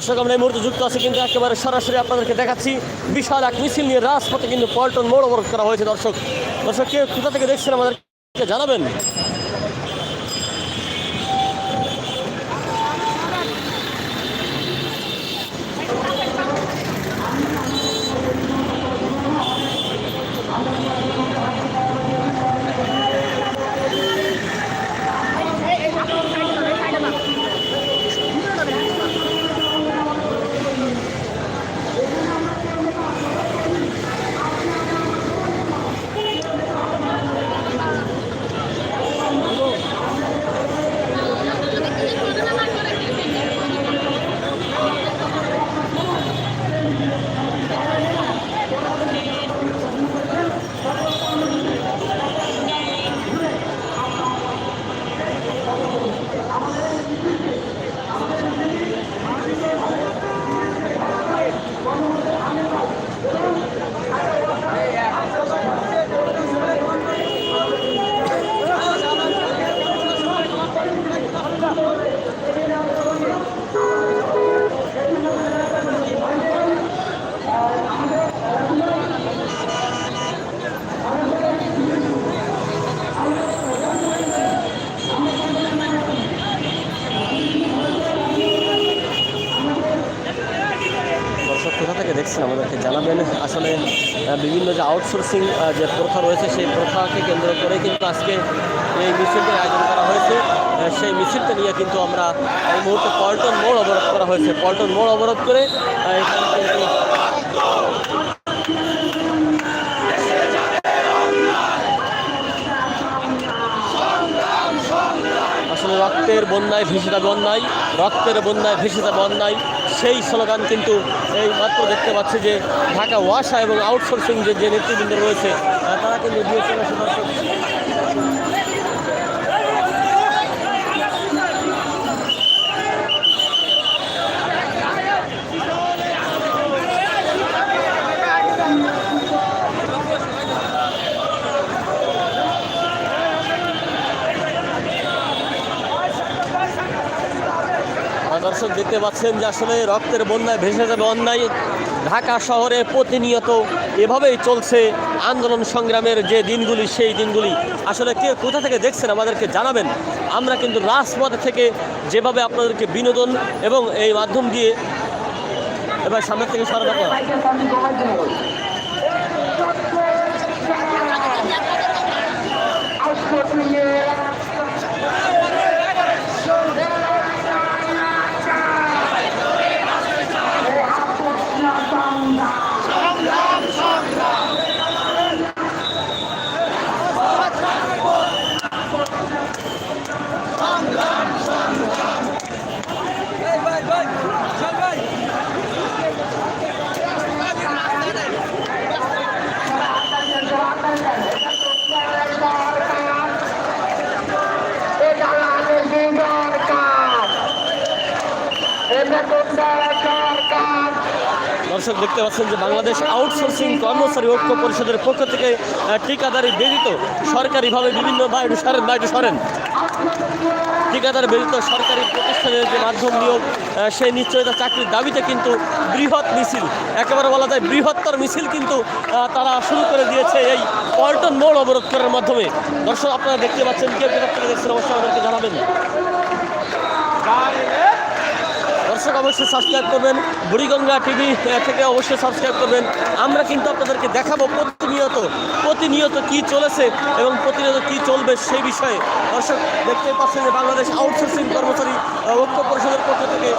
দর্শক, আমরা এই মুহূর্তে যুক্ত আছি কিন্তু একেবারে সরাসরি আপনাদেরকে দেখাচ্ছি বিশাল এক মিছিল নিয়ে রাজপথে কিন্তু পল্টন মোড় অবরোধ করা হয়েছে দর্শক। দর্শক, কে কোথা থেকে দেখছেন আমাদেরকে জানাবেন দর্শক কোথা থেকে দেখছেন আমাদেরকে জানাবেন আসলে আহ, বিভিন্ন যে আউটসোর্সিং যে প্রথা রয়েছে, সেই প্রথাকে কেন্দ্র করে কিন্তু আজকে এই মিছিলটির আয়োজন করা হয়েছে। সেই মিছিলটা নিয়ে কিন্তু আমরা এই মুহূর্তে পল্টন মোড় অবরোধ করা হয়েছে। পল্টন মোড় অবরোধ করে আসলে রক্তের বন্যায় ভেসে যাবে অন্যায় রক্তের বন্যায় ভেসে যাবে অন্যায় সেই স্লোগান কিন্তু এই মাত্র দেখতে পাচ্ছি যে ঢাকা ওয়াসা এবং আউটসোর্সিং যে নেতৃবৃন্দ রয়েছে তারা কিন্তু দিয়ে দর্শক। দেখতে পাচ্ছেন যে আসলে রক্তের বন্যায় ভেসে যাবে অন্যায়। ঢাকা শহরে প্রতিনিয়ত এভাবেই চলছে আন্দোলন সংগ্রামের যে দিনগুলি, সেই দিনগুলি। আসলে কে কোথা থেকে দেখছেন আমাদেরকে জানাবেন। আমরা কিন্তু রাজপথ থেকে যেভাবে আপনাদেরকে বিনোদন এবং এই মাধ্যম দিয়ে এবার সামনে থেকে সরানো করা দর্শক দেখতে পাচ্ছেন যে বাংলাদেশ আউটসোর্সিং কর্মচারী ঐক্য পরিষদের পক্ষ থেকে ঠিকাদারি ব্যতীত সরকারিভাবে বিভিন্ন বাইরে সরেন বাইরে সরেন। ঠিকাদার ব্যতীত সরকারি প্রতিষ্ঠানের যে মাধ্যম নিয়োগ সেই নিশ্চয়তা চাকরির দাবিতে কিন্তু বৃহৎ মিছিল, একেবারে বলা যায় বৃহত্তর মিছিল কিন্তু তারা শুরু করে দিয়েছে এই পল্টন মোড় অবরোধ করার মাধ্যমে। দর্শক, আপনারা দেখতে পাচ্ছেন কে কোথা থেকে দেখছেন, অবশ্যই আমাদেরকে জানাবেন। দর্শক অবশ্যই সাবস্ক্রাইব করবেন। বুড়িগঙ্গা টিভি থেকে অবশ্যই সাবস্ক্রাইব করবেন। আমরা কিন্তু আপনাদেরকে দেখাবো প্রতিনিয়ত প্রতিনিয়ত কি চলেছে এবং প্রতিনিয়ত কি চলবে সেই বিষয়ে। দর্শক দেখতে পাচ্ছেন যে বাংলাদেশ আউটসোর্সিং কর্মচারী ঐক্য পরিষদের পক্ষ থেকে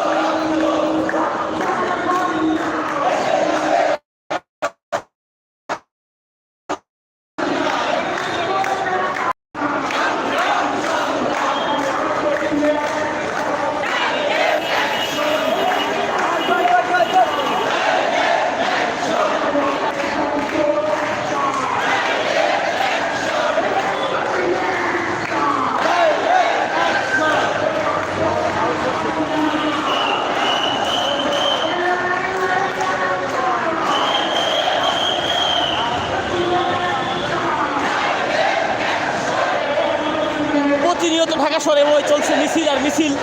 প্রতিনিয়ত ঢাকা শহরে ওই চলছে মিছিল আর মিছিল।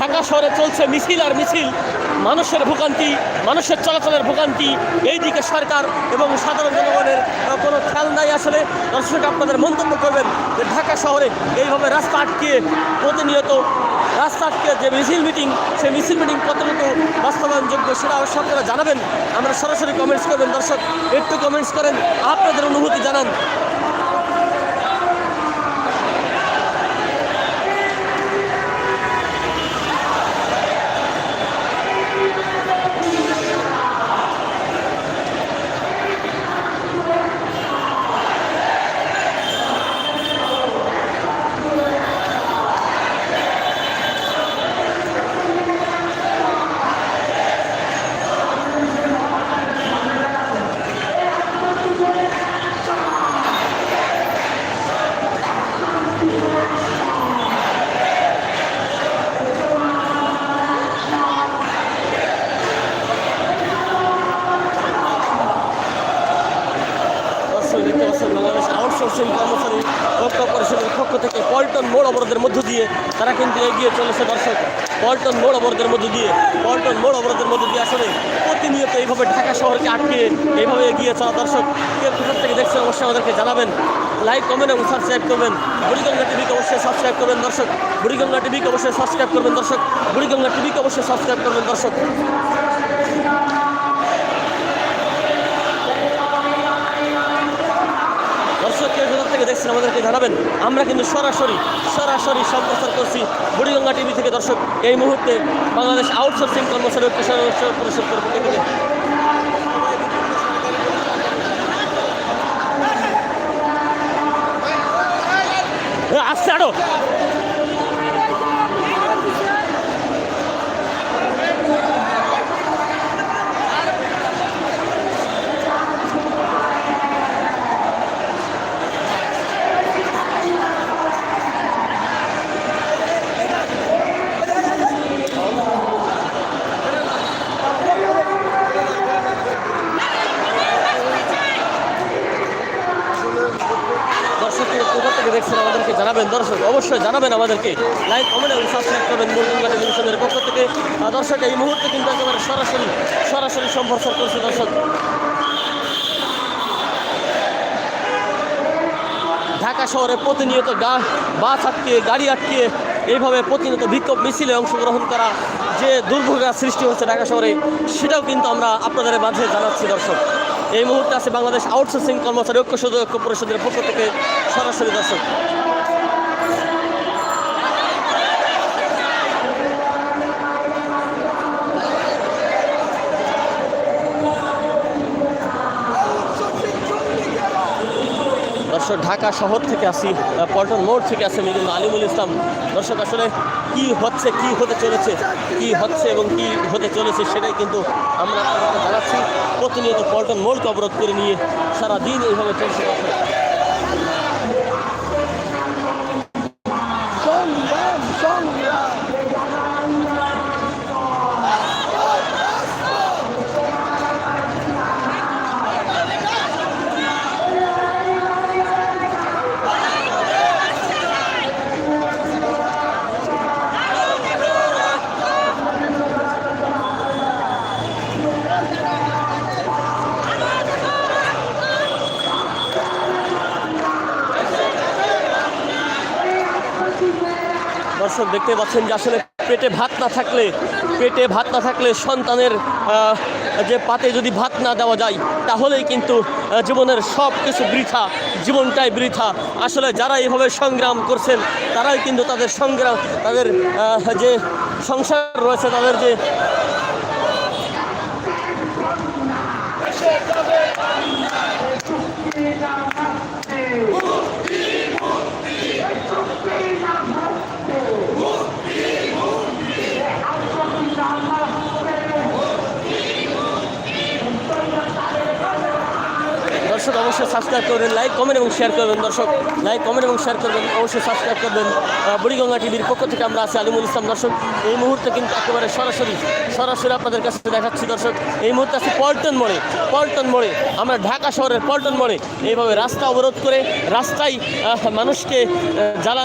ঢাকা শহরে চলছে মিছিল আর মিছিল। মানুষের ভোগান্তি, মানুষের চলাচলের ভোগান্তি। এই দিকে সরকার এবং সাধারণ জনগণের কোনো খেয়াল নাই আসলে। দর্শক, আপনাদের মন্তব্য করবেন যে ঢাকা শহরে এইভাবে রাস্তা আটকিয়ে প্রতিনিয়ত রাস্তা আটকে যে মিছিল মিটিং, সেই মিছিল মিটিং কতটুকু বাস্তবায়নযোগ্য সেটা অবশ্য জানাবেন। আমরা সরাসরি কমেন্টস করবেন। দর্শক, একটু কমেন্টস করেন। আপনাদের অনুভূতি জানান দর্শক দেখতে পাচ্ছেন বাংলাদেশ আউটসোর্সিং কর্মচারী ঐক্য পরিষদের পক্ষ থেকে পল্টন মোড় অবরোধের মধ্য দিয়ে তারা কিন্তু এগিয়ে চলেছে দর্শক। পল্টন মোড় অবরোধের মধ্য দিয়ে, পল্টন মোড় অবরোধের মধ্য দিয়ে আসলে প্রতিনিয়ত এইভাবে ঢাকা শহরকে আটকে এইভাবে এগিয়ে চলা দর্শক। কে কোথা থেকে দেখছেন অবশ্যই আমাদেরকে জানাবেন। লাইক কমেন্ট এবং সাবস্ক্রাইব করবেন। বুড়িগঙ্গা টিভিকে অবশ্যই সাবস্ক্রাইব করবেন দর্শক। বুড়িগঙ্গা টিভিকে অবশ্যই সাবস্ক্রাইব করবেন দর্শক। বুড়িগঙ্গা টিভিকে অবশ্যই সাবস্ক্রাইব করবেন দর্শক। দেখছেন আমাদেরকে জানাবেন। আমরা কিন্তু সরাসরি সরাসরি সম্প্রচার করছি বুড়িগঙ্গা টিভি থেকে। দর্শক, এই মুহূর্তে বাংলাদেশ আউটসোর্সিং কর্মচারী ঐক্য পরিষদ পক্ষ থেকে। আসছে আরও দর্শক কে কোথা থেকে দেখছেন আমাদেরকে জানাবেন। দর্শক, অবশ্যই জানাবেন আমাদেরকে। লাইক কমেন্ট এবং সাবস্ক্রাইব করবেন মুরগঙ্গা টেলিভিশনের পক্ষ থেকে। দর্শক, এই মুহূর্তে কিন্তু একেবারে সরাসরি সরাসরি সম্প্রচার করছে, দর্শক। ঢাকা শহরে প্রতিনিয়ত গা বাস আটকিয়ে গাড়ি আটকিয়ে এইভাবে প্রতিনিয়ত বিক্ষোভ মিছিলে অংশগ্রহণ করা যে দুর্ভোগের সৃষ্টি হচ্ছে ঢাকা শহরে, সেটাও কিন্তু আমরা আপনাদের মাঝে জানাচ্ছি, দর্শক। এই মুহূর্তে আছে বাংলাদেশ আউটসোর্সিং কর্মচারী ঐক্য ঐক্য পরিষদের পক্ষ থেকে সরাসরি দর্শক। দর্শক, ঢাকা শহর থেকে আসি পল্টন মোড় থেকে আসি কিন্তু আলিমুল ইসলাম। দর্শক, আসলে কি হচ্ছে, কি হতে চলেছে, কি হচ্ছে এবং কি হতে চলেছে সেটাই কিন্তু আমরা আপনাদেরকে জানাচ্ছি প্রতিনিয়ত পল্টন মোড়কে অবরোধ করে নিয়ে সারাদিন এইভাবে চলছে দর্শক। সংগ্রাম দর্শক দেখতে পাচ্ছেন যে আসলে পেটে ভাত না থাকলে, পেটে ভাত না থাকলে সন্তানের যে পাতে যদি ভাত না দেওয়া যায়, তাহলেই কিন্তু জীবনের সব কিছু বৃথা, জীবনটাই বৃথা। আসলে যারা এইভাবে সংগ্রাম করছেন, তারাই কিন্তু তাদের সংগ্রাম, তাদের যে সংসার রয়েছে, তাদের যে দর্শক অবশ্যই সাবস্ক্রাইব করবেন লাইক কমেন্ট এবং শেয়ার করবেন, দর্শক। লাইক কমেন্ট এবং শেয়ার করবেন, অবশ্যই সাবস্ক্রাইব করবেন। বুড়িগঙ্গা টিভির পক্ষ থেকে আমরা আছি আলিমুল ইসলাম, দর্শক। এই মুহূর্তে কিন্তু একেবারে সরাসরি সরাসরি আপনাদের কাছে দেখাচ্ছি, দর্শক। এই মুহূর্তে আছি পল্টন মোড়ে পল্টন মোড়ে। আমরা ঢাকা শহরের পল্টন মোড়ে। এইভাবে রাস্তা অবরোধ করে রাস্তায় মানুষকে জ্বালা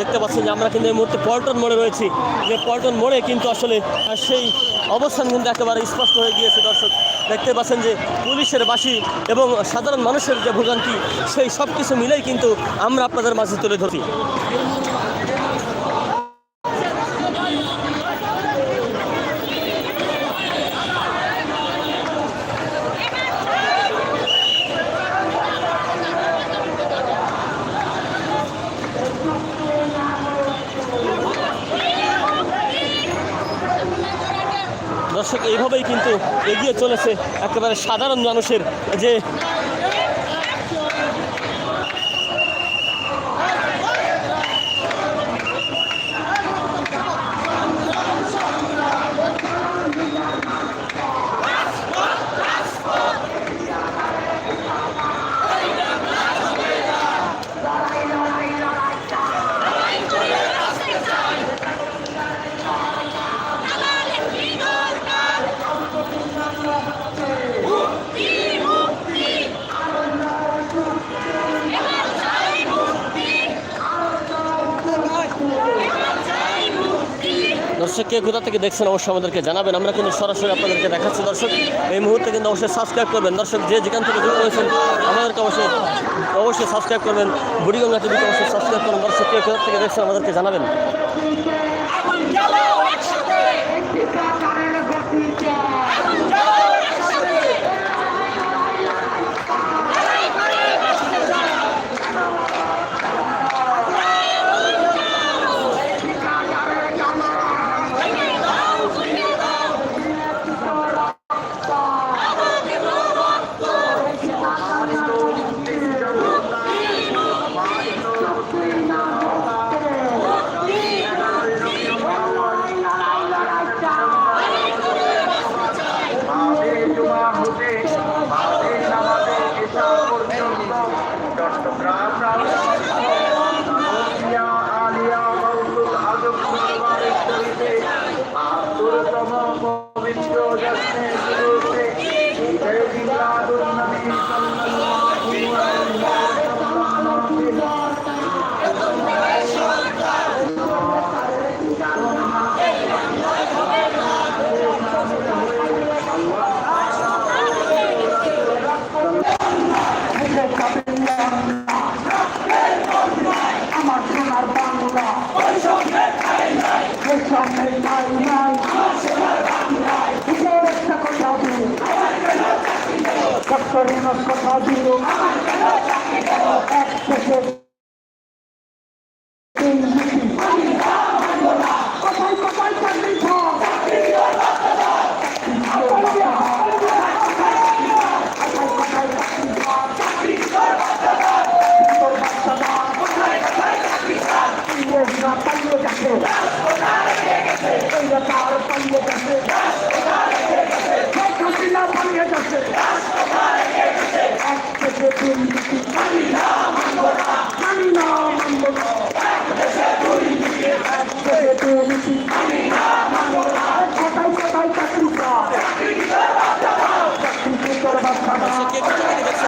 দেখতে পাচ্ছেন যে আমরা কিন্তু এই মুহূর্তে পল্টন মোড়ে রয়েছি। যে পল্টন মোড়ে কিন্তু আসলে সেই অবস্থান কিন্তু একেবারে স্পষ্ট হয়ে গিয়েছে, দর্শক। দেখতে পাচ্ছেন যে পুলিশের বাসি এবং সাধারণ মানুষের যে ভোগান্তি, সেই সব কিছু মিলেই কিন্তু আমরা আপনাদের মাঝে তুলে ধরি দর্শক এইভাবেই কিন্তু এগিয়ে চলেছে একেবারে সাধারণ মানুষের যে দর্শক, কে কোথা থেকে দেখছেন অবশ্যই আমাদেরকে জানাবেন। আমরা কিন্তু সরাসরি আপনাদেরকে দেখাচ্ছি। দর্শক, এই মুহূর্তে কিন্তু অবশ্যই সাবস্ক্রাইব করবেন। দর্শক, যে যেখান থেকে যুক্ত হয়েছেন আমাদেরকে অবশ্যই অবশ্যই সাবস্ক্রাইব করবেন। বুড়িগঙ্গা টিভিকে অবশ্যই সাবস্ক্রাইব করবেন দর্শক, কে কোথা থেকে দেখছেন আমাদেরকে জানাবেন। ডক্টরিনের কথা দিল। এক